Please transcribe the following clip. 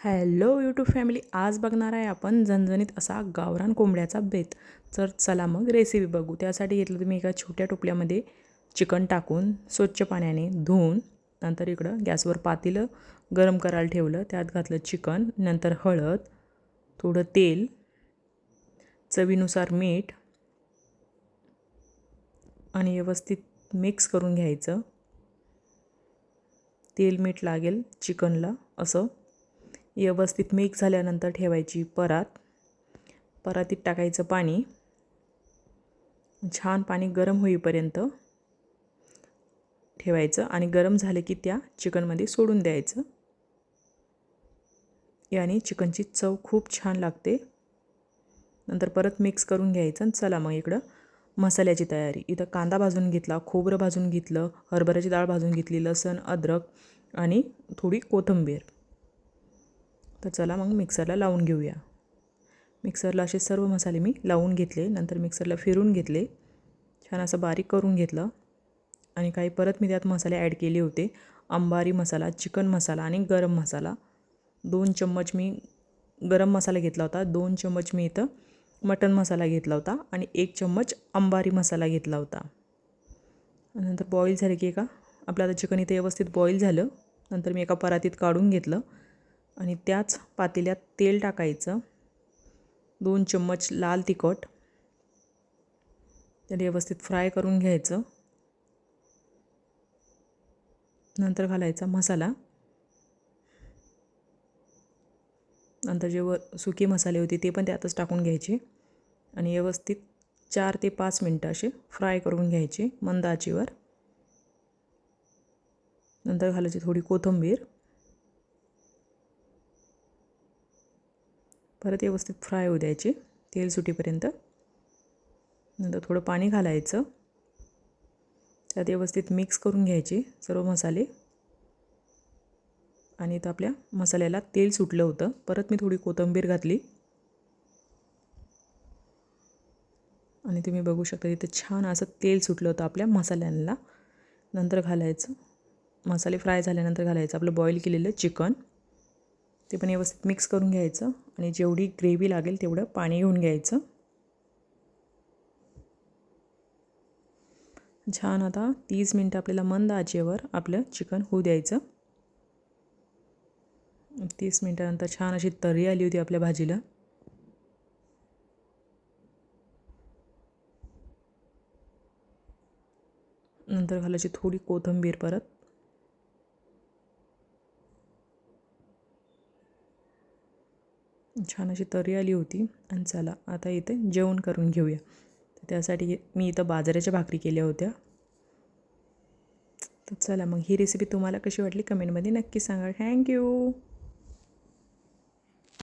Hello YouTube family आज बघणार आहे आपण झणझणीत असा गावरान कोंबड्याचा बेत. तर चला मग रेसिपी बघू. त्यासाठी घेतलं तुम्ही एका छोट्या टोपल्यामध्ये चिकन टाकून स्वच्छ पाण्याने धुवून नंतर इकडं गॅसवर पातेलं गरम करायला ठेवलं त्यात घातलं चिकन नंतर हळद थोडं तेल चवीनुसार मीठ आणि व्यवस्थित मिक्स करून घ्यायचं. तेल मीठ लागेल चिकनला असं. व्यवस्थित मिक्स झाल्यानंतर ठेवायची परात. परातीत टाकायचं पाणी. छान पाणी गरम होईपर्यंत ठेवायचं आणि गरम झालं की त्या चिकनमध्ये सोडून द्यायचं. याने चिकनची चव खूप छान लागते. नंतर परत मिक्स करून घ्यायचं चला मग इकडं मसाल्याची तयारी. इथं कांदा भाजून घेतला खोबरं भाजून घेतलं हरभऱ्याची डाळ भाजून घेतली लसण अद्रक आणि थोडी कोथिंबीर. तर चला मग मिक्सरला लावून घेऊया. मिक्सरला असे सर्व मसाले मी लावून घेतले नंतर मिक्सरला फिरून घेतले. छान असं बारीक करून घेतलं. आणि काही परत मी त्यात मसाले ॲड केले होते. अंबारी मसाला चिकन मसाला आणि गरम मसाला. दोन चम्मच मी गरम मसाला घेतला होता. दोन चम्मच मी इथं मटन मसाला घेतला होता. आणि एक चम्मच अंबारी मसाला घेतला होता. नंतर बॉईल झाले की एका आपलं आता चिकन इथे व्यवस्थित बॉईल झालं. नंतर मी एका परातीत काढून घेतलं. आणि त्याच पातेल्यात तेल टाकायचं. दोन चम्मच लाल तिखट. त्याला व्यवस्थित फ्राय करून घ्यायचं. नंतर घालायचा मसाला. नंतर जे व सुके मसाले होते ते पण त्यातच टाकून घ्यायचे. आणि व्यवस्थित चार ते पाच मिनटं असे फ्राय करून घ्यायचे मंद आचेवर. नंतर घालायची थोडी कोथिंबीर. परत व्यवस्थित फ्राय होऊ द्यायचे तेल सुटीपर्यंत. नंतर थोडं पाणी घालायचं. त्यात व्यवस्थित मिक्स करून घ्यायचे सर्व मसाले. आणि तर आपल्या मसाल्याला तेल सुटलं होतं. परत मी थोडी कोथिंबीर घातली. आणि तुम्ही बघू शकता तिथं छान असं तेल सुटलं होतं आपल्या मसाल्यांना. नंतर घालायचं. मसाले फ्राय झाल्यानंतर घालायचं. आपलं बॉईल केलेलं चिकन. ते पण व्यवस्थित मिक्स करून घ्यायचं आणि जेवढी ग्रेव्ही लागेल तेवढं पाणी घेऊन घ्यायचं. छान आता तीस मिनटं आपल्याला मंद आचेवर आपलं चिकन होऊ द्यायचं. तीस मिनटानंतर छान अशी तरी आली होती आपल्या भाजीला. नंतर घालायची थोडी कोथिंबीर परत. छान अशी तरी आली होती. आणि चला आता इथे जेवण करून घेऊया. त्यासाठी मी इथं बाजाराच्या भाकरी केल्या होत्या. तर चला मग ही रेसिपी तुम्हाला कशी वाटली कमेंटमध्ये नक्की सांगा. थँक्यू